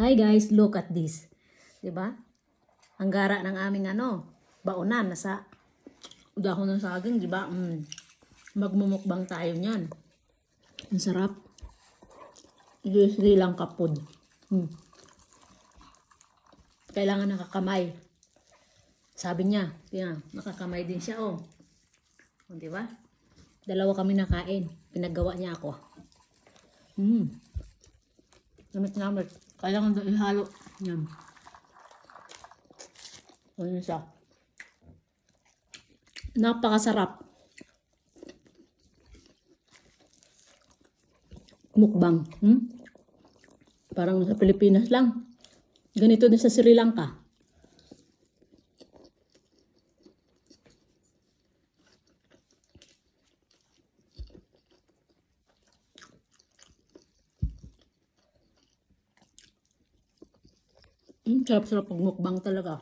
Hi guys, look at this. 'Di ba? Ang gara ng aming ano, baonan nasa dahon ng saging, 'di ba? Mm. Magmumukbang tayo niyan. Ang sarap. Ito Sri Lanka food. Mm. Kailangan nakakamay. Sabi niya, tingnan, nakakamay din siya, oh. O, di ba? Dalawa kami nakain. Pinagawa niya ako. Hmm. Namit namit. Kailangan doon ihalo. Yan. Ano siya? Napakasarap. Mukbang. Hmm? Parang sa Pilipinas lang. Ganito din sa Sri Lanka. Mm, sarap-sarap pag mukbang talaga.